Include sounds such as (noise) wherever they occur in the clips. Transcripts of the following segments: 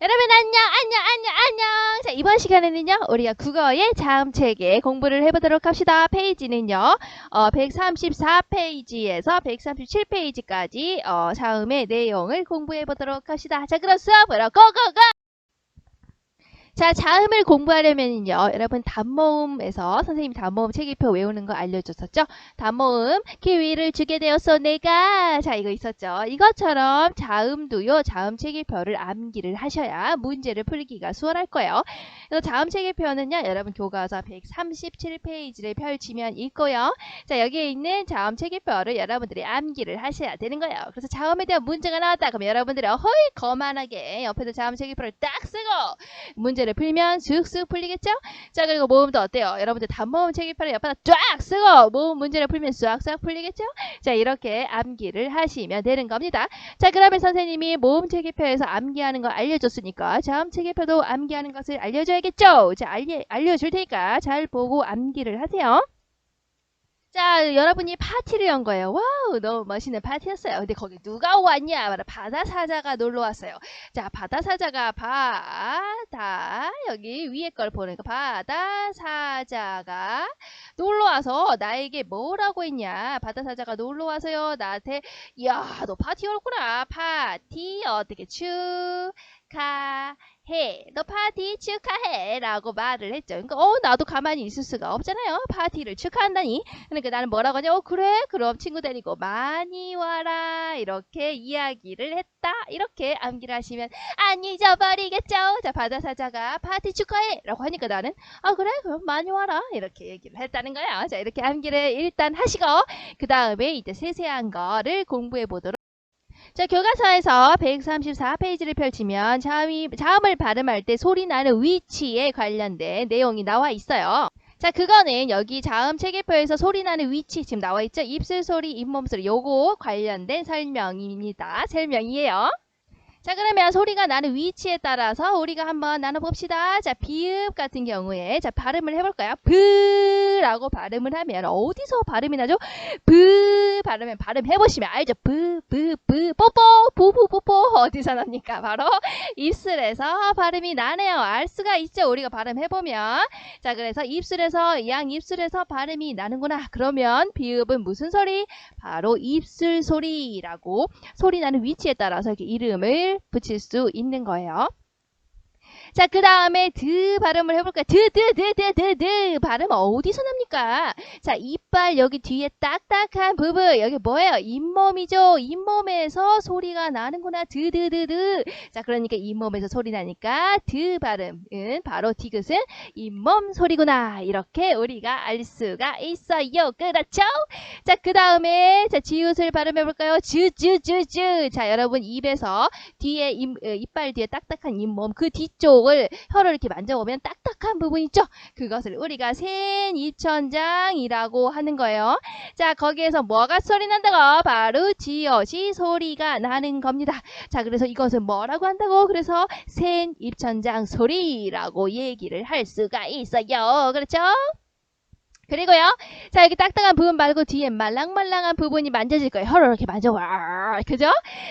여러분 안녕 안녕 안녕 안녕. 자 이번 시간에는요 우리가 국어의 자음 체계 공부를 해보도록 합시다. 페이지는요 어, 134페이지에서 137페이지까지 어, 자음의 내용을 공부해 보도록 합시다. 자 그럼 수업으로 고고고 자 자음을 공부하려면요 여러분 단모음에서 선생님 단모음 체계표 외우는 거 알려줬었죠? 단모음 기위를 주게 되었어 내가. 자 이거 있었죠? 이것처럼 자음도요 자음 체계표를 암기를 하셔야 문제를 풀기가 수월할 거예요. 그래서 자음 체계표는요 여러분 교과서 137페이지를 펼치면 있고요. 자 여기에 있는 자음 체계표를 여러분들이 암기를 하셔야 되는 거예요. 그래서 자음에 대한 문제가 나왔다. 그러면 여러분들이 허이 거만하게 옆에서 자음 체계표를 딱 쓰고 문제를 풀면 쑥쑥 풀리겠죠? 자 그리고 모음도 어때요? 여러분들 단모음 체계표를 옆에다 쫙 쓰고 모음 문제를 풀면 싹싹 풀리겠죠? 자 이렇게 암기를 하시면 되는 겁니다. 자 그러면 선생님이 모음 체계표에서 암기하는 거 알려줬으니까 자음 체계표도 암기하는 것을 알려줘야겠죠? 자 알려, 알려줄 테니까 잘 보고 암기를 하세요 자, 여러분이 파티를 연 거예요. 와우, 너무 멋있는 파티였어요. 근데 거기 누가 왔냐? 바로 바다 사자가 놀러 왔어요. 자, 바다 사자가 바다 여기 위에 걸 보니까 바다 사자가 놀러 와서 나에게 뭐라고 했냐? 바다 사자가 놀러 와서요. 나한테 야, 너 파티 열구나. 파티 어떻게 축하해. 너 파티 축하해. 라고 말을 했죠. 그러니까 어, 나도 가만히 있을 수가 없잖아요. 파티를 축하한다니. 그러니까 나는 뭐라고 하냐? 어, 그래? 그럼 친구 데리고 많이 와라. 이렇게 이야기를 했다. 이렇게 암기를 하시면 안 잊어버리겠죠? 자, 바다사자가 파티 축하해! 라고 하니까 나는, 아, 그래? 그럼 많이 와라. 이렇게 얘기를 했다는 거야. 자, 이렇게 암기를 일단 하시고, 그 다음에 이제 세세한 거를 공부해 보도록 자, 교과서에서 134페이지를 펼치면 자음이, 자음을 발음할 때 소리 나는 위치에 관련된 내용이 나와 있어요. 자, 그거는 여기 자음 체계표에서 소리 나는 위치 지금 나와 있죠? 입술 소리, 잇몸 소리 요거 관련된 설명입니다. 설명이에요. 자, 그러면 소리가 나는 위치에 따라서 우리가 한번 나눠 봅시다. 자, 비읍 같은 경우에 자, 발음을 해 볼까요? 브 라고 발음을 하면 어디서 발음이 나죠? 브 발음을 발음해보시면 알죠? 브, 브, 브, 뽀뽀, 부부, 뽀뽀 어디서 납니까? 바로 입술에서 발음이 나네요. 알 수가 있죠? 우리가 발음해보면 자, 그래서 입술에서 양 입술에서 발음이 나는구나. 그러면 비읍은 무슨 소리? 바로 입술 소리라고 소리 나는 위치에 따라서 이렇게 이름을 붙일 수 있는 거예요. 자, 그 다음에 드 발음을 해볼까요? 드, 드, 드, 드, 드, 드. 발음 어디서 납니까? 자, 이빨 여기 뒤에 딱딱한 부분. 여기 뭐예요? 잇몸이죠? 잇몸에서 소리가 나는구나. 드, 드, 드, 드. 자, 그러니까 잇몸에서 소리 나니까 드 발음은 바로 디귿은 잇몸 소리구나. 이렇게 우리가 알 수가 있어요. 그렇죠? 자, 그 다음에 자, 지읒을 발음해볼까요? 즈, 즈, 즈, 즈. 자, 여러분 입에서 뒤에 입, 어, 이빨 뒤에 딱딱한 잇몸 그 뒤쪽 을 혀를 이렇게 만져보면 딱딱한 부분 있죠? 그것을 우리가 센입천장이라고 하는 거예요. 자, 거기에서 뭐가 소리 난다고? 바로 지어시 소리가 나는 겁니다. 자, 그래서 이것은 뭐라고 한다고? 그래서 센입천장 소리라고 얘기를 할 수가 있어요. 그렇죠? 그리고요, 자, 여기 딱딱한 부분 말고 뒤에 말랑말랑한 부분이 만져질 거예요. 혀를 이렇게 만져봐. 그죠?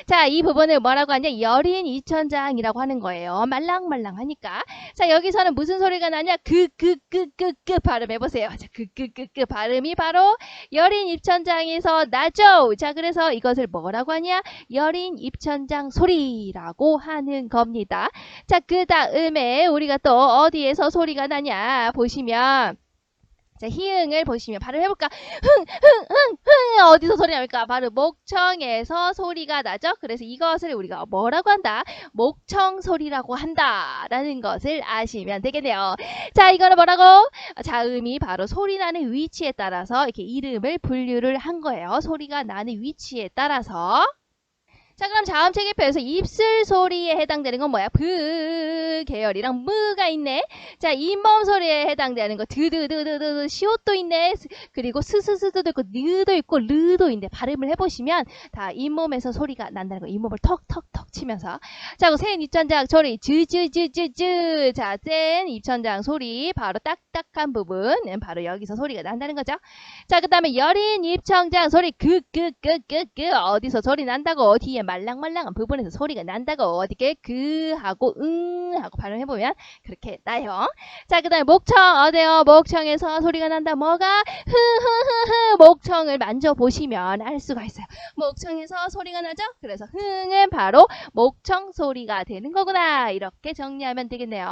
자, 이 부분을 뭐라고 하냐? 여린 이천장이라고 하는 거예요. 말랑말랑하니까. 자, 여기서는 무슨 소리가 나냐? 그, 그, 그, 그, 그 발음 해보세요. 자, 그, 그, 그, 그 발음이 바로 여린 입천장에서 나죠. 자, 그래서 이것을 뭐라고 하냐? 여린 입천장 소리라고 하는 겁니다. 자, 그 다음에 우리가 또 어디에서 소리가 나냐? 보시면, 자, 히응을 보시면 발음 해볼까? 흥, 흥, 흥, 흥. 어디서 소리 납니까? 바로 목청에서 소리가 나죠? 그래서 이것을 우리가 뭐라고 한다? 목청 소리라고 한다. 라는 것을 아시면 되겠네요. 자, 이거는 뭐라고? 자음이 바로 소리 나는 위치에 따라서 이렇게 이름을 분류를 한 거예요. 소리가 나는 위치에 따라서. 자, 그럼 자음 체계표에서 입술 소리에 해당되는 건 뭐야? 브 계열이랑 무가 있네. 자, 잇몸 소리에 해당되는 거 드드드드드 시옷도 있네. 스- 그리고 스스스도 있고 느도 있고 르도 있네. 발음을 해보시면 다 잇몸에서 소리가 난다는 거. 잇몸을 턱턱턱 치면서. 자, 그센 입천장 소리 즈즈즈즈즈. 자, 센 입천장 소리 바로 딱딱한 부분은 바로 여기서 소리가 난다는 거죠. 자, 그 다음에 여린 입천장 소리 그그그그그 어디서 소리 난다고 뒤에 말랑말랑한 부분에서 소리가 난다고 어떻게 그 하고 응 하고 발음해보면 그렇게 나요. 자, 그 다음에 목청 어때요? 목청에서 소리가 난다. 뭐가? 흐흐흐흐 목청을 만져보시면 알 수가 있어요. 목청에서 소리가 나죠? 그래서 흥은 바로 목청 소리가 되는 거구나. 이렇게 정리하면 되겠네요.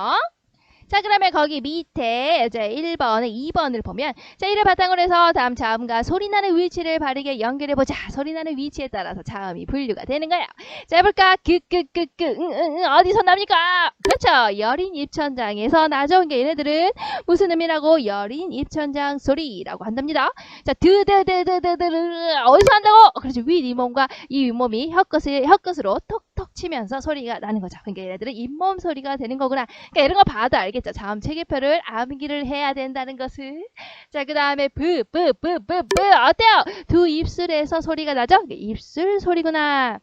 자, 그러면 거기 밑에 이제 1번에 2번을 보면 자, 이를 바탕으로 해서 다음 자음과 소리 나는 위치를 바르게 연결해 보자. 소리 나는 위치에 따라서 자음이 분류가 되는 거예요. 자, 해볼까? 그, 그, 그, 그, 응, 응, 응, 어디서 납니까? 그렇죠. 여린 입천장에서 나죠. 그러니까 얘네들은 무슨 의미라고? 여린 입천장 소리라고 한답니다. 자, 드, 드, 드, 드, 드, 드, 드, 어디서 한다고? 그렇죠. 윗잇몸과 이 윗몸이 혀끝을, 혀끝으로 톡톡 치면서 소리가 나는 거죠. 그러니까 얘네들은 잇몸 소리가 되는 거구나. 그러니까 이런 거 봐도 알겠 죠. 자음 체계표를 암기를 해야 된다는 것을. 자, 그 다음에 브, 브, 브, 브, 브. 어때요? 두 입술에서 소리가 나죠? 입술 소리구나.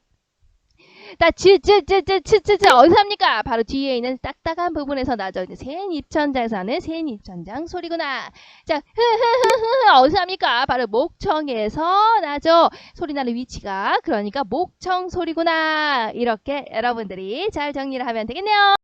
나 지, 지, 지, 지, 지, 지, 지, 어디서 합니까? 바로 뒤에 있는 딱딱한 부분에서 나죠. 이제 센 입천장에서 하는 센 입천장 소리구나. 자, 흐흐흐흐, 어디서 합니까? 바로 목청에서 나죠. 소리 나는 위치가. 그러니까 목청 소리구나. 이렇게 여러분들이 잘 정리를 하면 되겠네요.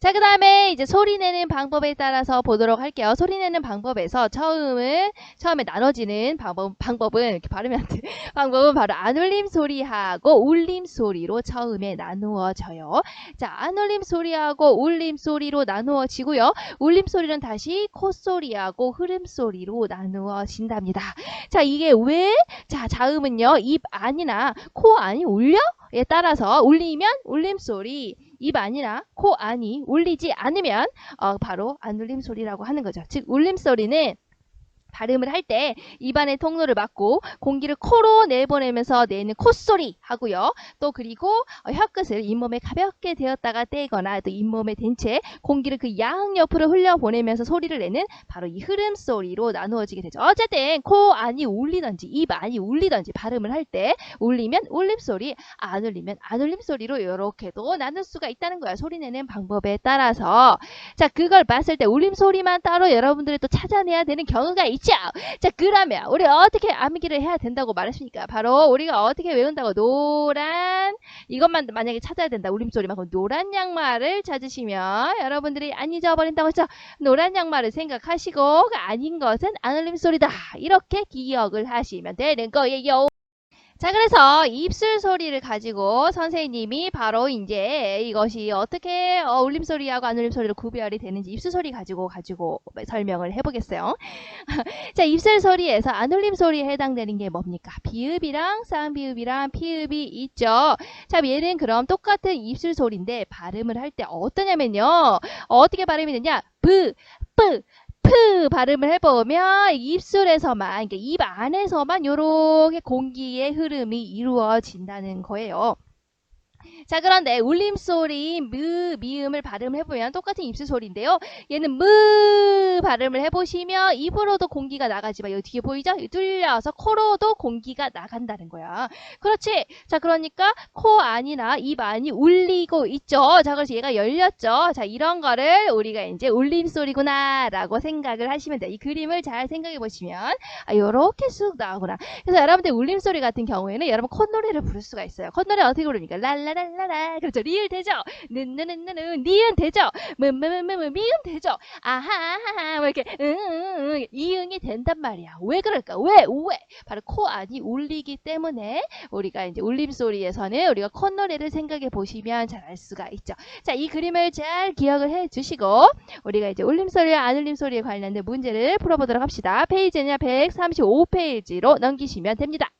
자, 그 다음에 이제 소리 내는 방법에 따라서 보도록 할게요. 소리 내는 방법에서 처음은, 처음에 나눠지는 방법, 방법은, 이렇게 발음이 안 돼. (laughs) 방법은 바로 안울림 소리하고 울림 소리로 처음에 나누어져요. 자, 안울림 소리하고 울림 소리로 나누어지고요. 울림 소리는 다시 콧소리하고 흐름 소리로 나누어진답니다. 자, 이게 왜? 자, 자음은요, 입 안이나 코 안이 울려? 에 따라서 울리면 울림 소리, 입 안이나 코 안이 울리지 않으면 어, 바로 안 울림 소리라고 하는 거죠. 즉 울림 소리는 발음을 할 때 입안의 통로를 막고 공기를 코로 내보내면서 내는 콧소리 하고요. 또 그리고 어, 혀끝을 잇몸에 가볍게 대었다가 떼거나 또 잇몸에 댄 채 공기를 그 양옆으로 흘려보내면서 소리를 내는 바로 이 흐름 소리로 나누어지게 되죠. 어쨌든 코 안이 울리던지 입 안이 울리던지 발음을 할 때 울리면 울림 소리, 안 울리면 안 울림 소리로 이렇게도 나눌 수가 있다는 거야. 소리 내는 방법에 따라서 자 그걸 봤을 때 울림 소리만 따로 여러분들이 또 찾아내야 되는 경우가 있 죠. 자 그러면 우리 어떻게 암기를 해야 된다고 말했습니까? 바로 우리가 어떻게 외운다고 노란 이것만 만약에 찾아야 된다 울림소리만 그럼 노란 양말을 찾으시면 여러분들이 안 잊어버린다고 했죠. 노란 양말을 생각하시고 그 아닌 것은 안 울림소리다 이렇게 기억을 하시면 되는 거예요. 자, 그래서 입술 소리를 가지고 선생님이 바로 이제 이것이 어떻게 어, 울림 소리하고 안 울림 소리로 구별이 되는지 입술 소리 가지고 가지고 설명을 해보겠어요. (laughs) 자, 입술 소리에서 안 울림 소리에 해당되는 게 뭡니까? 비읍이랑 쌍비읍이랑 피읍이 있죠. 자, 얘는 그럼 똑같은 입술 소리인데 발음을 할 때 어떠냐면요. 어떻게 발음이 되냐? 브, 뿌, 프 발음을 해보면 입술에서만, 그러니까 입 안에서만 이렇게 공기의 흐름이 이루어진다는 거예요. 자, 그런데 울림소리, 무, 미음을 발음을 해보면 똑같은 입술 소리인데요. 얘는 무 발음을 해보시면 입으로도 공기가 나가지만 여기 뒤에 보이죠? 뚫려서 코로도 공기가 나간다는 거야. 그렇지. 자, 그러니까 코 안이나 입 안이 울리고 있죠. 자, 그래서 얘가 열렸죠. 자, 이런 거를 우리가 이제 울림소리구나 라고 생각을 하시면 돼요. 이 그림을 잘 생각해 보시면 아, 요렇게 쑥 나오구나. 그래서 여러분들 울림소리 같은 경우에는 여러분 콧노래를 부를 수가 있어요. 콧노래 어떻게 부릅니까? 랄라랄라 라. 그렇죠. 리을 되죠. 느느느느느. 니은 되죠. 무무무무 미은 되죠. 아하하하. 뭐 이렇게 응응응 이응이 된단 말이야. 왜 그럴까? 왜? 왜? 바로 코 안이 울리기 때문에 우리가 이제 울림 소리에서는 우리가 콧노래를 생각해 보시면 잘 알 수가 있죠. 자, 이 그림을 잘 기억을 해 주시고 우리가 이제 울림 소리와 안 울림 소리에 관련된 문제를 풀어보도록 합시다. 페이지는 135페이지로 넘기시면 됩니다.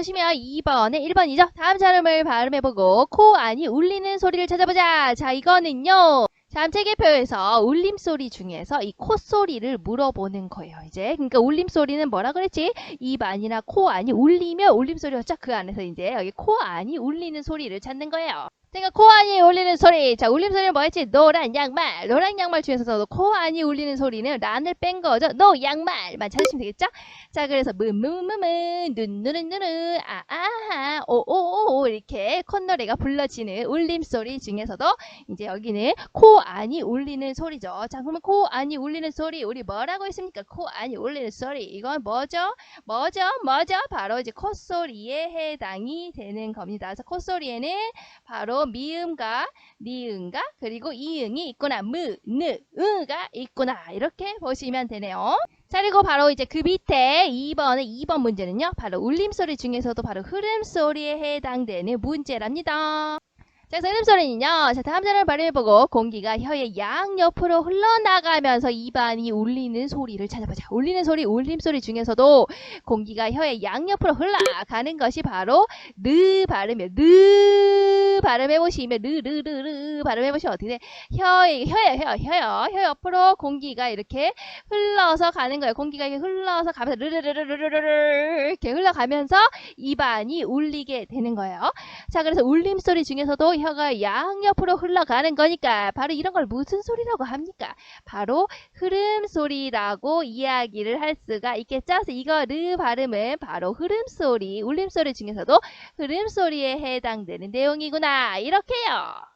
보시면 2번에 1번이죠. 다음 자음을 발음해보고 코 안이 울리는 소리를 찾아보자. 자, 이거는요. 다음 체계표에서 울림소리 중에서 이 콧소리를 물어보는 거예요. 이제 그러니까 울림소리는 뭐라 그랬지? 입 안이나 코 안이 울리면 울림소리였죠. 그 안에서 이제 여기 코 안이 울리는 소리를 찾는 거예요. 그러니까 코 안이 울리는 소리. 자, 울림 소리는 뭐였지? 노란 양말. 노란 양말 중에서도 코 안이 울리는 소리는 란을 뺀 거죠. 노 양말만 찾으시면 되겠죠? 자, 그래서 문문문문 눈누는누는 아아하 오오오 이렇게 콧노래가 불러지는 울림 소리 중에서도 이제 여기는 코 안이 울리는 소리죠. 자, 그러면 코 안이 울리는 소리 우리 뭐라고 했습니까? 코 안이 울리는 소리. 이건 뭐죠? 뭐죠? 뭐죠? 바로 이제 콧소리에 해당이 되는 겁니다. 그래서 콧소리에는 바로 미음과 니은가 그리고 이응이 있구나. 무, 느, 으가 있구나. 이렇게 보시면 되네요. 자, 그리고 바로 이제 그 밑에 2번의 2번 문제는요. 바로 울림소리 중에서도 바로 흐름소리에 해당되는 문제랍니다. 자, 흐름소리는요. 자, 다음 전을 발음해 보고 공기가 혀의 양 옆으로 흘러나가면서 입안이 울리는 소리를 찾아보자. 울리는 소리, 울림소리 중에서도 공기가 혀의 양 옆으로 흘러가는 것이 바로 르 발음이에요. 르 발음해 보시면 르르르르 발음해 보시면 어떻게 돼? 혀의, 혀예요, 혀, 혀요. 혀 옆으로 공기가 이렇게 흘러서 가는 거예요. 공기가 이렇게 흘러서 가면서 르르르르르르르 이렇게 흘러가면서 입안이 울리게 되는 거예요. 자, 그래서 울림소리 중에서도 혀가 양옆으로 흘러가는 거니까 바로 이런 걸 무슨 소리라고 합니까? 바로 흐름소리라고 이야기를 할 수가 있겠죠. 그래서 이거 르 발음은 바로 흐름소리, 울림소리 중에서도 흐름소리에 해당되는 내용이구나. 이렇게요.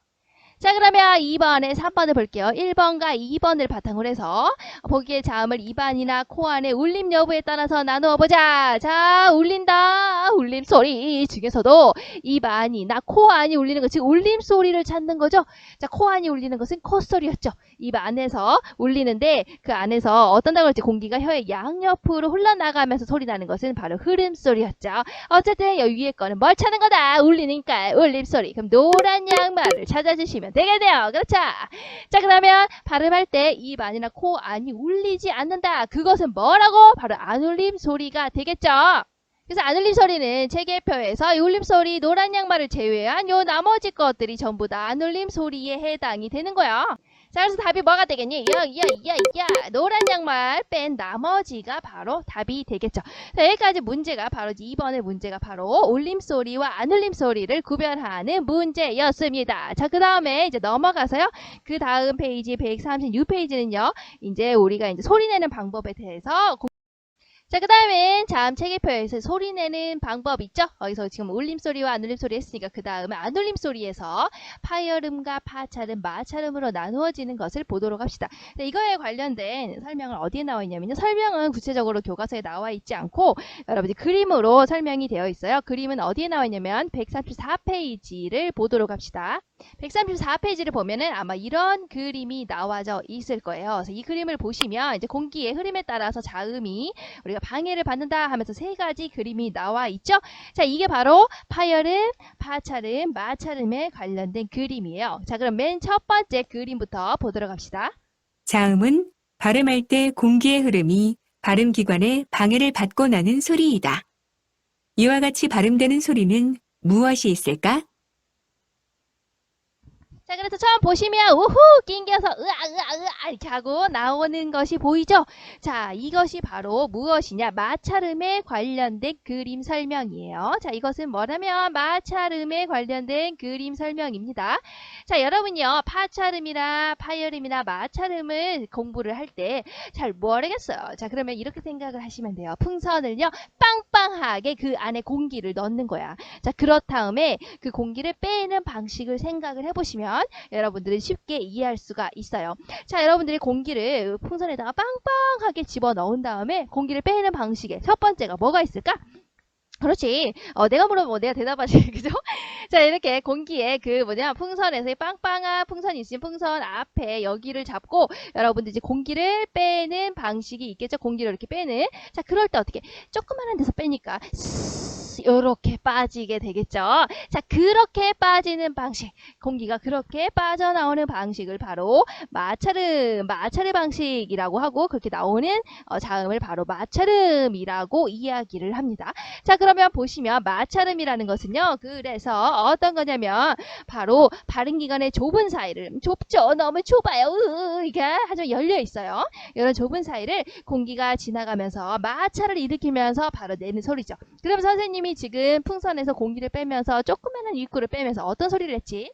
자 그러면 2번에 3번을 볼게요. 1번과 2번을 바탕으로 해서 보기의 자음을 입안이나 코 안의 울림 여부에 따라서 나누어 보자. 자 울린다. 울림 소리 중에서도 입안이나 코 안이 울리는 것, 즉 울림 소리를 찾는 거죠. 자 코 안이 울리는 것은 콧소리였죠. 입 안에서 울리는데 그 안에서 어떤 할지 공기가 혀의 양옆으로 흘러나가면서 소리 나는 것은 바로 흐름 소리였죠. 어쨌든 여기 위에 거는 뭘 찾는 거다. 울리니까 울림 소리. 그럼 노란 양말을 찾아주시면 되겠네요. 그렇죠? 자 그러면 발음할 때 입 안이나 코 안이 울리지 않는다. 그것은 뭐라고? 바로 안 울림 소리가 되겠죠. 그래서 안 울림 소리는 체계표에서 이 울림 소리 노란 양말을 제외한 요 나머지 것들이 전부 다 안 울림 소리에 해당이 되는 거야. 자 그래서 답이 뭐가 되겠니? 야 야 야 야 노란 양말 뺀 나머지가 바로 답이 되겠죠. 자 여기까지 문제가 바로 2번의 문제가 바로 울림 소리와 안 울림 소리를 구별하는 문제였습니다. 자 그 다음에 이제 넘어가서요. 그 다음 페이지 136페이지는요. 이제 우리가 이제 소리 내는 방법에 대해서 공- 자, 그 다음엔 자음 체계표에서 소리 내는 방법 있죠? 여기서 지금 울림소리와 안 울림소리 했으니까 그 다음에 안 울림소리에서 파열음과 파찰음, 마찰음으로 나누어지는 것을 보도록 합시다. 네, 이거에 관련된 설명은 어디에 나와 있냐면요. 설명은 구체적으로 교과서에 나와 있지 않고 여러분들 그림으로 설명이 되어 있어요. 그림은 어디에 나와 있냐면 134페이지를 보도록 합시다. 134페이지를 보면은 아마 이런 그림이 나와져 있을 거예요. 그래서 이 그림을 보시면 이제 공기의 흐름에 따라서 자음이 우리가 방해를 받는다 하면서 세 가지 그림이 나와 있죠. 자, 이게 바로 파열음, 파찰음, 마찰음에 관련된 그림이에요. 자, 그럼 맨 첫 번째 그림부터 보도록 합시다. 자음은 발음할 때 공기의 흐름이 발음기관에 방해를 받고 나는 소리이다. 이와 같이 발음되는 소리는 무엇이 있을까? 자, 그래서 처음 보시면 우후 낑겨서 으아 으아 으아 이렇게 하고 나오는 것이 보이죠? 자, 이것이 바로 무엇이냐? 마찰음에 관련된 그림 설명이에요. 자, 이것은 뭐냐면 마찰음에 관련된 그림 설명입니다. 자, 여러분요. 파찰음이나 파열음이나 마찰음을 공부를 할 때 잘 모르겠어요. 자, 그러면 이렇게 생각을 하시면 돼요. 풍선을요. 빵빵하게 그 안에 공기를 넣는 거야. 자, 그렇다음에 그 공기를 빼는 방식을 생각을 해보시면 여러분들은 쉽게 이해할 수가 있어요. 자, 여러분들이 공기를 풍선에다가 빵빵하게 집어 넣은 다음에 공기를 빼는 방식에 첫 번째가 뭐가 있을까? 그렇지. 어, 내가 물어보면 뭐 내가 대답하지, (laughs) 그죠? 자, 이렇게 공기에 그 뭐냐, 풍선에서 이 빵빵한 풍선이 있으면 풍선 앞에 여기를 잡고 여러분들 이제 공기를 빼는 방식이 있겠죠? 공기를 이렇게 빼는. 자, 그럴 때 어떻게? 조그만한 데서 빼니까 이렇게 빠지게 되겠죠? 자, 그렇게 빠지는 방식. 공기가 그렇게 빠져나오는 방식을 바로 마찰음, 마찰음 방식이라고 하고 그렇게 나오는 어, 자음을 바로 마찰음이라고 이야기를 합니다. 자, 그러면 보시면 마찰음이라는 것은요. 그래서 어떤 거냐면 바로 발음 기관의 좁은 사이를 좁죠. 너무 좁아요. 으, 이게 아주 열려 있어요. 이런 좁은 사이를 공기가 지나가면서 마찰을 일으키면서 바로 내는 소리죠. 그럼 선생님이 지금 풍선에서 공기를 빼면서 조그마한 입구를 빼면서 어떤 소리를 했지?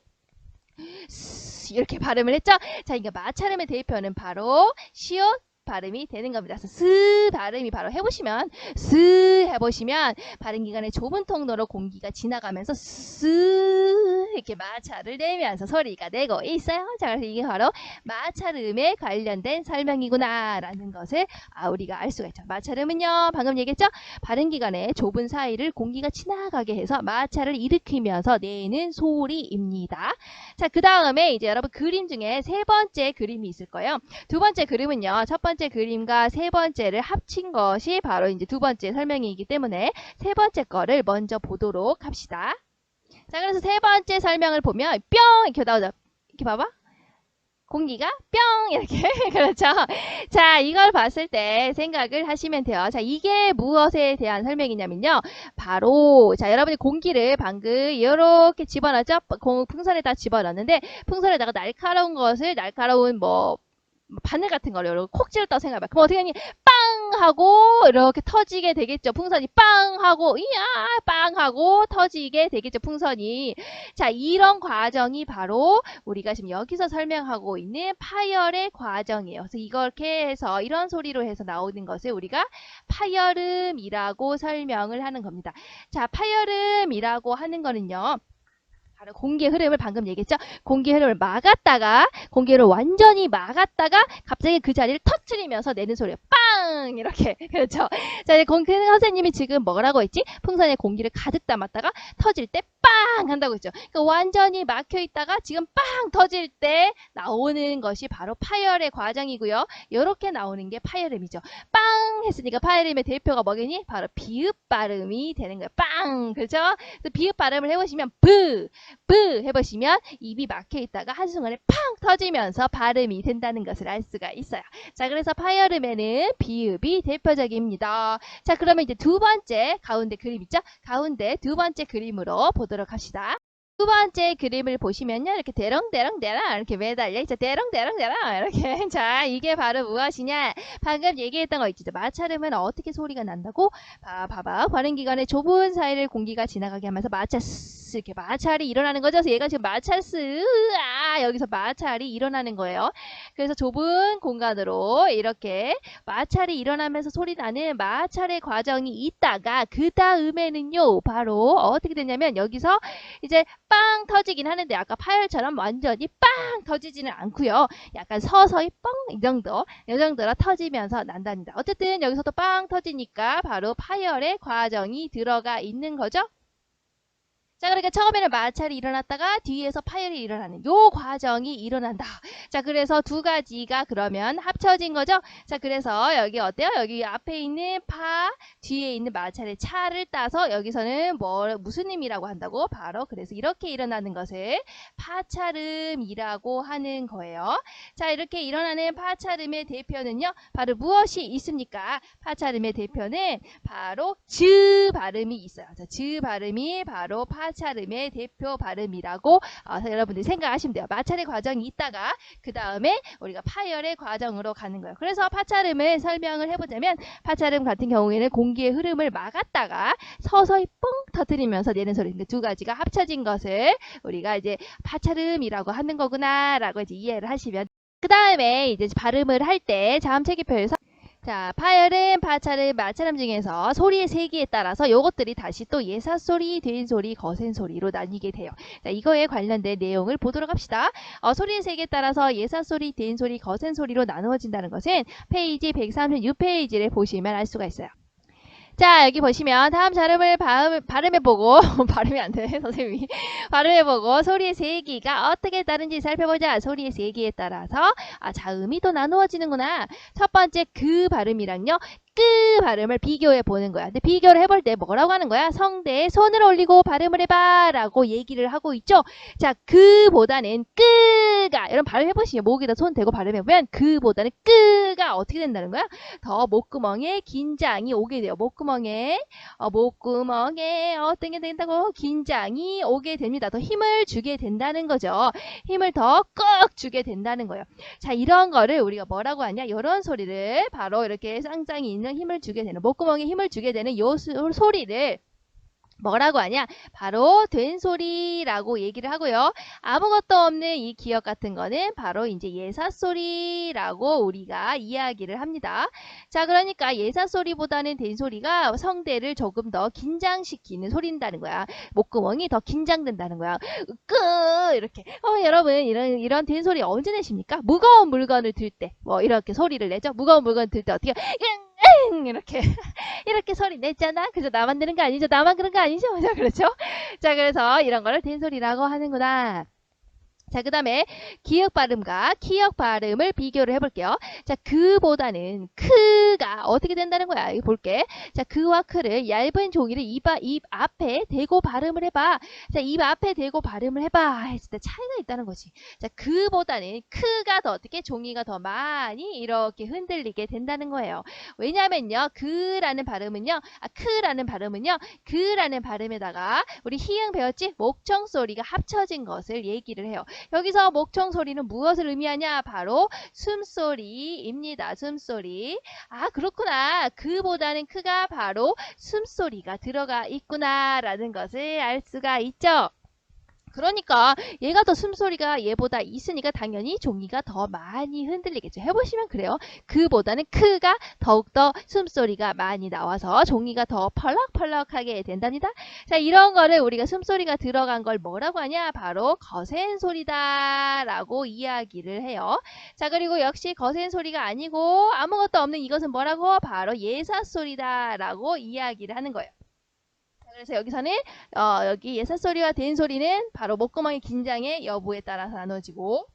이렇게 발음을 했죠? 자, 이게 마찰음의 대표는 바로 시옷 발음이 되는 겁니다. 스 발음이 바로 해보시면 스 해보시면 발음 기관의 좁은 통로로 공기가 지나가면서 스 이렇게 마찰을 내면서 소리가 내고 있어요. 자, 그래서 이게 바로 마찰음에 관련된 설명이구나라는 것을 아, 우리가 알 수가 있죠. 마찰음은요, 방금 얘기했죠? 발음 기관의 좁은 사이를 공기가 지나가게 해서 마찰을 일으키면서 내는 소리입니다. 자, 그 다음에 이제 여러분 그림 중에 세 번째 그림이 있을 거예요. 두 번째 그림은요, 첫 번째 그림과 세 번째를 합친 것이 바로 이제 두 번째 설명이기 때문에 세 번째 거를 먼저 보도록 합시다. 자, 그래서 세 번째 설명을 보면 뿅! 이렇게 나오죠. 이렇게 봐봐. 공기가 뿅! 이렇게. (laughs) 그렇죠. 자, 이걸 봤을 때 생각을 하시면 돼요. 자, 이게 무엇에 대한 설명이냐면요. 바로, 자, 여러분이 공기를 방금 이렇게 집어넣죠? 공- 풍선에다 집어넣는데, 풍선에다가 날카로운 것을, 날카로운 뭐, 바늘 같은 거를 이렇게 콕 찔렀다고 생각해봐. 그럼 어떻게 하니? 빵! 하고, 이렇게 터지게 되겠죠. 풍선이 빵! 하고, 이야! 빵! 하고, 터지게 되겠죠. 풍선이. 자, 이런 과정이 바로 우리가 지금 여기서 설명하고 있는 파열의 과정이에요. 그래서 이렇게 해서, 이런 소리로 해서 나오는 것을 우리가 파열음이라고 설명을 하는 겁니다. 자, 파열음이라고 하는 거는요. 바로 공기의 흐름을 방금 얘기했죠. 공기의 흐름을 막았다가 공기를 완전히 막았다가 갑자기 그 자리를 터트리면서 내는 소리예요. 빵 이렇게 (laughs) 그렇죠. 자, 이제 공, 그 선생님이 지금 뭐라고 했지? 풍선에 공기를 가득 담았다가 터질 때 빵 한다고 했죠. 그러니까 완전히 막혀 있다가 지금 빵 터질 때 나오는 것이 바로 파열의 과정이고요. 이렇게 나오는 게 파열음이죠. 빵 했으니까 파열음의 대표가 뭐겠니? 바로 비읍 발음이 되는 거예요. 빵 그렇죠? 그래서 비읍 발음을 해보시면 브브 해보시면 입이 막혀 있다가 한순간에 팡 터지면서 발음이 된다는 것을 알 수가 있어요. 자, 그래서 파열음에는 비읍이 대표적입니다. 자, 그러면 이제 두 번째 가운데 그림 있죠? 가운데 두 번째 그림으로 보도록 합시다. 두 번째 그림을 보시면요. 이렇게 대렁대렁대렁 이렇게 매달려 있죠. 대렁대렁대렁 이렇게. (laughs) 자, 이게 바로 무엇이냐? 방금 얘기했던 거 있죠. 마찰음은 어떻게 소리가 난다고? 봐, 봐봐. 발음기관의 좁은 사이를 공기가 지나가게 하면서 마찰 스 이렇게 마찰이 일어나는 거죠. 그래서 얘가 지금 마찰스 아 여기서 마찰이 일어나는 거예요. 그래서 좁은 공간으로 이렇게 마찰이 일어나면서 소리 나는 마찰의 과정이 있다가 그 다음에는요 바로 어떻게 되냐면 여기서 이제 빵 터지긴 하는데 아까 파열처럼 완전히 빵 터지지는 않고요. 약간 서서히 뻥 이 정도 이 정도로 터지면서 난답니다. 어쨌든 여기서도 빵 터지니까 바로 파열의 과정이 들어가 있는 거죠. 자, 그러니까 처음에는 마찰이 일어났다가 뒤에서 파열이 일어나는 요 과정이 일어난다. 자, 그래서 두 가지가 그러면 합쳐진 거죠. 자, 그래서 여기 어때요? 여기 앞에 있는 파, 뒤에 있는 마찰의 차를 따서 여기서는 뭐 무슨 의미라고 한다고? 바로 그래서 이렇게 일어나는 것을 파찰음이라고 하는 거예요. 자, 이렇게 일어나는 파찰음의 대표는요. 바로 무엇이 있습니까? 파찰음의 대표는 바로 즈 발음이 있어요. 자, 즈 발음이 바로 파 찰음의 대표 발음이라고 어, 여러분들이 생각하시면 돼요. 마찰의 과정이 있다가 그 다음에 우리가 파열의 과정으로 가는 거예요. 그래서 파찰음을 설명을 해보자면 파찰음 같은 경우에는 공기의 흐름을 막았다가 서서히 뻥 터뜨리면서 내는 소리. 그두 가지가 합쳐진 것을 우리가 이제 파찰음이라고 하는 거구나라고 이제 이해를 하시면 그 다음에 이제 발음을 할 때 자음 체계표에서 자, 파열음, 파찰음, 마찰음 중에서 소리의 세기에 따라서 요것들이 다시 또 예사 소리, 된 소리, 거센 소리로 나뉘게 돼요. 자, 이거에 관련된 내용을 보도록 합시다. 어, 소리의 세기에 따라서 예사 소리, 된 소리, 거센 소리로 나누어진다는 것은 페이지 136페이지를 보시면 알 수가 있어요. 자, 여기 보시면 다음 자음을 발음, 발음 해보고, (laughs) 발음이 안 돼, 선생님이. (laughs) 발음해보고 소리의 세기가 어떻게 다른지 살펴보자. 소리의 세기에 따라서 아, 자음이 또 나누어지는구나. 첫 번째 그 발음이랑요. 끄 발음을 비교해 보는 거야. 근데 비교를 해볼 때 뭐라고 하는 거야? 성대에 손을 올리고 발음을 해봐 라고 얘기를 하고 있죠. 자, 그보다는 끄가 이런 발음 해보시죠. 목에다 손 대고 발음해보면 그보다는 끄가 어떻게 된다는 거야? 더 목구멍에 긴장이 오게 돼요. 목구멍에 어, 목구멍에 어떤 게 된다고? 긴장이 오게 됩니다. 더 힘을 주게 된다는 거죠. 힘을 더 꾹 주게 된다는 거예요. 자, 이런 거를 우리가 뭐라고 하냐? 이런 소리를 바로 이렇게 쌍쌍이 있는 힘을 주게 되는 목구멍에 힘을 주게 되는 요 소- 소리를 뭐라고 하냐? 바로 된 소리라고 얘기를 하고요. 아무것도 없는 이 기억 같은 거는 바로 이제 예사 소리라고 우리가 이야기를 합니다. 자, 그러니까 예사 소리보다는 된 소리가 성대를 조금 더 긴장시키는 소리인다는 거야. 목구멍이 더 긴장된다는 거야. 끄 이렇게. 어, 여러분 이런 이런 된 소리 언제 내십니까? 무거운 물건을 들 때 뭐 이렇게 소리를 내죠. 무거운 물건 들때 어떻게 응, 응, 이렇게 (laughs) 이렇게 소리 냈잖아. 그래서 나만 들은 거 아니죠? 나만 그런 거 아니죠? (laughs) 자, 그렇죠? 자, 그래서 이런 거를 된소리라고 하는구나. 자, 그 다음에 기역 발음과 키역 발음을 비교를 해볼게요. 자, 그보다는 크가 어떻게 된다는 거야. 이거 볼게. 자, 그와 크를 얇은 종이를 입, 아- 입 앞에 대고 발음을 해봐. 자, 입 앞에 대고 발음을 해봐. 했을 때 차이가 있다는 거지. 자, 그보다는 크가 더 어떻게 종이가 더 많이 이렇게 흔들리게 된다는 거예요. 왜냐면요, 그라는 발음은요, 아, 크라는 발음은요, 그라는 발음에다가 우리 희응 배웠지? 목청 소리가 합쳐진 것을 얘기를 해요. 여기서 목청 소리는 무엇을 의미하냐? 바로 숨소리입니다. 숨소리. 아, 그렇구나. 그보다는 크가 바로 숨소리가 들어가 있구나라는 것을 알 수가 있죠. 그러니까 얘가 더 숨소리가 얘보다 있으니까 당연히 종이가 더 많이 흔들리겠죠. 해보시면 그래요. 그보다는 크가 더욱더 숨소리가 많이 나와서 종이가 더 펄럭펄럭하게 된답니다. 자, 이런 거를 우리가 숨소리가 들어간 걸 뭐라고 하냐? 바로 거센 소리다 라고 이야기를 해요. 자, 그리고 역시 거센 소리가 아니고 아무것도 없는 이것은 뭐라고? 바로 예사 소리다 라고 이야기를 하는 거예요. 자, 그래서 여기서는 어, 여기 예사 소리와 된 소리는 바로 목구멍의 긴장의 여부에 따라서 나눠지고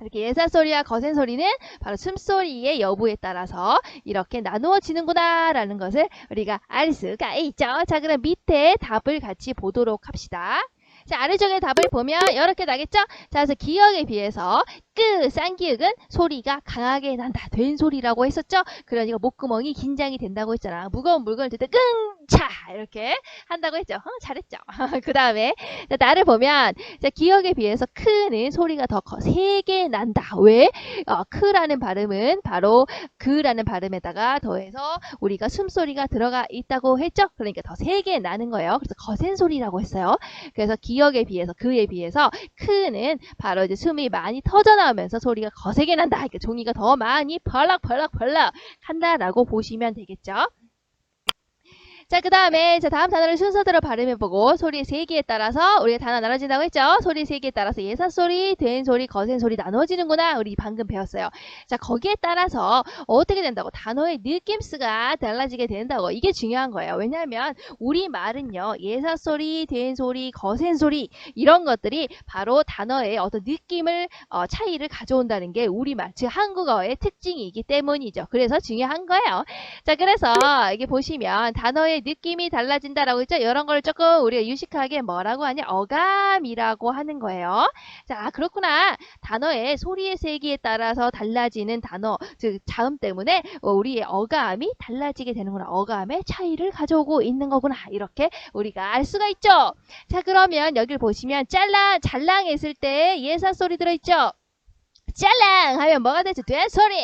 이렇게 예사 소리와 거센 소리는 바로 숨소리의 여부에 따라서 이렇게 나누어지는구나 라는 것을 우리가 알 수가 있죠. 자, 그럼 밑에 답을 같이 보도록 합시다. 자, 아래쪽에 답을 보면 이렇게 나겠죠? 자, 그래서 기억에 비해서 끄, 쌍기역은 소리가 강하게 난다. 된 소리라고 했었죠? 그러니까 목구멍이 긴장이 된다고 했잖아. 무거운 물건을 들때 끙, 차! 이렇게 한다고 했죠. 어, 잘했죠. (laughs) 그 다음에 나를 보면 자, 기억에 비해서 크는 소리가 더 커, 세게 난다. 왜? 어, 크라는 발음은 바로 그라는 발음에다가 더해서 우리가 숨소리가 들어가 있다고 했죠? 그러니까 더 세게 나는 거예요. 그래서 거센 소리라고 했어요. 그래서 기 억에 비해서 그에 비해서 크는 바로 이제 숨이 많이 터져 나오면서 소리가 거세게 난다. 그러니까 종이가 더 많이 벌럭벌럭벌럭 한다라고 보시면 되겠죠. 자, 그 다음에, 자, 다음 단어를 순서대로 발음해보고, 소리의 세기에 따라서, 우리가 단어 나눠진다고 했죠? 소리의 세기에 따라서 예사소리, 된 소리, 거센 소리 나눠지는구나. 우리 방금 배웠어요. 자, 거기에 따라서 어떻게 된다고? 단어의 느낌수가 달라지게 된다고. 이게 중요한 거예요. 왜냐하면, 우리 말은요, 예사소리, 된 소리, 거센 소리, 이런 것들이 바로 단어의 어떤 느낌을, 어, 차이를 가져온다는 게 우리말, 즉, 한국어의 특징이기 때문이죠. 그래서 중요한 거예요. 자, 그래서, 이게 보시면, 단어의 느낌이 달라진다라고 했죠? 이런 걸 조금 우리가 유식하게 뭐라고 하냐? 어감이라고 하는 거예요. 자, 그렇구나. 단어의 소리의 세기에 따라서 달라지는 단어, 즉, 자음 때문에 어, 우리의 어감이 달라지게 되는구나. 어감의 차이를 가져오고 있는 거구나. 이렇게 우리가 알 수가 있죠? 자, 그러면 여기를 보시면, 짤랑, 잘랑 했을 때 예사 소리 들어있죠? 짤랑 하면 뭐가 되죠? 된 소리.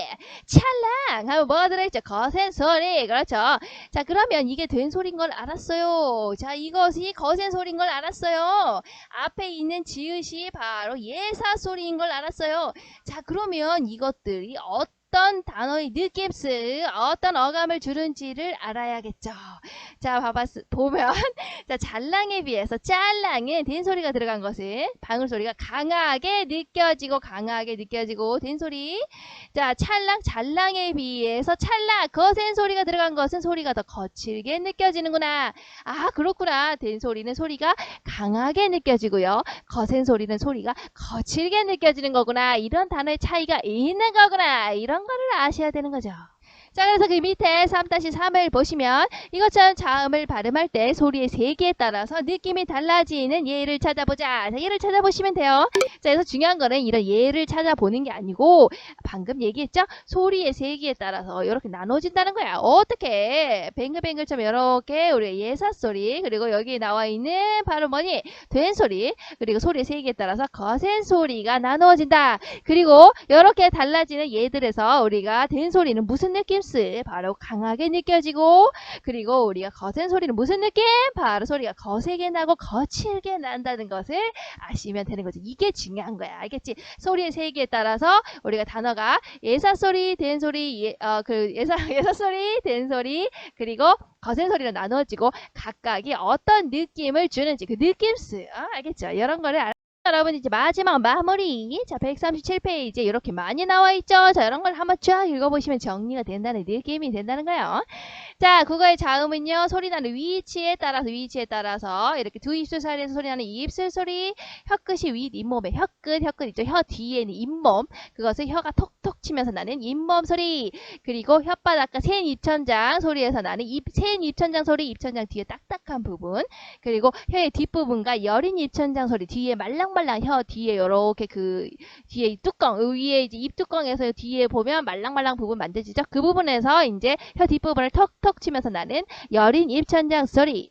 찰랑 하면 뭐가 들어있죠? 거센 소리. 그렇죠. 자, 그러면 이게 된 소리인 걸 알았어요. 자, 이것이 거센 소리인 걸 알았어요. 앞에 있는 지읒이 바로 예사 소리인 걸 알았어요. 자, 그러면 이것들이 어떤 단어의 느낌스, 어떤 어감을 주는지를 알아야겠죠. 자, 봐봐, 보면, (laughs) 자, 잘랑에 비해서 짤랑은 된 소리가 들어간 것은 방울 소리가 강하게 느껴지고, 강하게 느껴지고, 된 소리. 자, 찰랑, 잘랑에 비해서 찰랑, 거센 소리가 들어간 것은 소리가 더 거칠게 느껴지는구나. 아, 그렇구나. 된 소리는 소리가 강하게 느껴지고요. 거센 소리는 소리가 거칠게 느껴지는 거구나. 이런 단어의 차이가 있는 거구나. 이런 거를 아셔야 되는 거죠. 자, 그래서 그 밑에 3-3을 보시면 이것처럼 자음을 발음할 때 소리의 세기에 따라서 느낌이 달라지는 예를 찾아보자. 자, 예를 찾아보시면 돼요. 자, 그래서 중요한 거는 이런 예를 찾아보는 게 아니고 방금 얘기했죠? 소리의 세기에 따라서 이렇게 나눠진다는 거야. 어떻게? 뱅글뱅글처럼 이렇게 우리 예사 소리 그리고 여기 나와 있는 바로 뭐니? 된 소리 그리고 소리의 세기에 따라서 거센 소리가 나누어진다. 그리고 이렇게 달라지는 예들에서 우리가 된 소리는 무슨 느낌 수 느낌스 바로 강하게 느껴지고 그리고 우리가 거센 소리는 무슨 느낌? 바로 소리가 거세게 나고 거칠게 난다는 것을 아시면 되는 거죠. 이게 중요한 거야. 알겠지? 소리의 세기에 따라서 우리가 단어가 예사 소리, 된 소리, 예, 어, 그 예사 (laughs) 예사 소리, 된 소리, 그리고 거센 소리로 나누어지고 각각이 어떤 느낌을 주는지 그 느낌스 어, 알겠죠? 이런 거를 알- 여러분 이제 마지막 마무리. 자 137페이지에 이렇게 많이 나와 있죠? 자 이런 걸 한번 쫙 읽어보시면 정리가 된다는 느낌이 된다는 거예요. 자 국어의 자음은요 소리 나는 위치에 따라서 위치에 따라서 이렇게 두 입술 사이에서 소리 나는 입술 소리 혀끝이 윗 잇몸에 혀끝 혀끝 있죠? 혀 뒤에는 잇몸. 그것을 혀가 톡톡 치면서 나는 잇몸 소리. 그리고 혓바닥과 센 입천장 소리에서 나는 입, 센 입천장 소리 입천장 뒤에 딱딱한 부분. 그리고 혀의 뒷부분과 여린 입천장 소리 뒤에 말랑말랑 혀 뒤에 요렇게 그 뒤에 이 뚜껑 위에 이제 입 뚜껑에서 뒤에 보면 말랑말랑 부분 만들어지죠. 그 부분에서 이제 혀 뒷부분을 턱턱 치면서 나는 여린 입천장 소리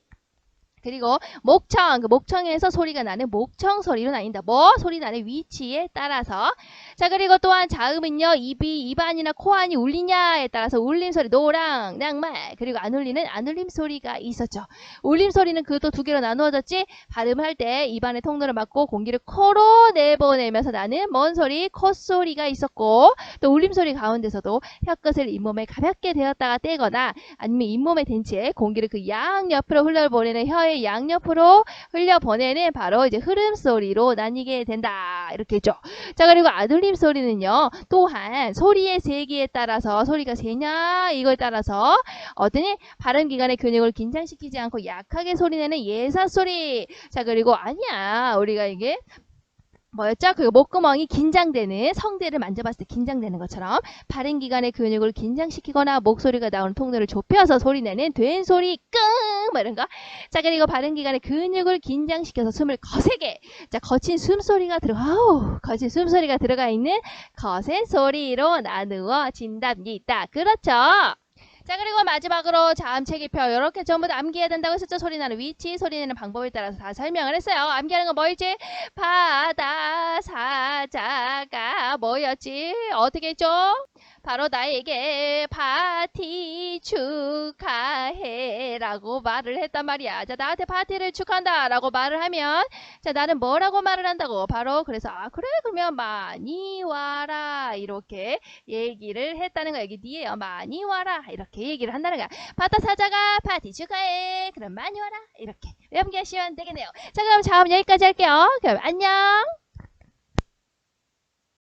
그리고 목청, 그 목청에서 소리가 나는 목청 소리로 나뉜다. 뭐? 소리 나는 위치에 따라서. 자, 그리고 또한 자음은요, 입이, 입안이나 코안이 울리냐에 따라서 울림 소리, 노랑, 낭말, 그리고 안 울리는 안 울림 소리가 있었죠. 울림 소리는 그것도 두 개로 나누어졌지? 발음할 때 입안의 통로를 막고 공기를 코로 내보내면서 나는 먼 소리, 콧소리가 있었고, 또 울림 소리 가운데서도 혀끝을 잇몸에 가볍게 대었다가 떼거나 아니면 잇몸에 댄채 공기를 그 양 옆으로 흘려보내는 혀의 양옆으로 흘려 보내는 바로 이제 흐름 소리로 나뉘게 된다. 이렇게 했죠. 자, 그리고 아들림 소리는요, 또한 소리의 세기에 따라서 소리가 세냐, 이걸 따라서 어떠니 발음 기관의 근육을 긴장시키지 않고 약하게 소리내는 예사 소리. 자, 그리고 아니야. 우리가 이게 뭐였죠? 그 목구멍이 긴장되는 성대를 만져봤을 때 긴장되는 것처럼 발음 기관의 근육을 긴장시키거나 목소리가 나오는 통로를 좁혀서 소리내는 된 소리 끙뭐 이런 거. 자 그리고 발음 기관의 근육을 긴장시켜서 숨을 거세게 자 거친 숨소리가 들어 아우 거친 숨소리가 들어가 있는 거센 소리로 나누어진답니다. 그렇죠? 자 그리고 마지막으로 자음 체계표 이렇게 전부 다 암기해야 된다고 했었죠? 소리 나는 위치 소리 내는 방법에 따라서 다 설명을 했어요. 암기하는 건 뭐였지? 바다 사자가 뭐였지? 어떻게 했죠 바로 나에게 파티 축하해 라고 말을 했단 말이야. 자 나한테 파티를 축한다 라고 말을 하면 자 나는 뭐라고 말을 한다고? 바로 그래서 아 그래 그러면 많이 와라. 이렇게 얘기를 했다는 거야. 여기 뒤에요. 많이 와라. 이렇게 얘기를 한다는 거야. 바다 사자가 파티 축하해. 그럼 많이 와라. 이렇게. 암기하시면 되겠네요. 자 그럼 다음 여기까지 할게요. 그럼 안녕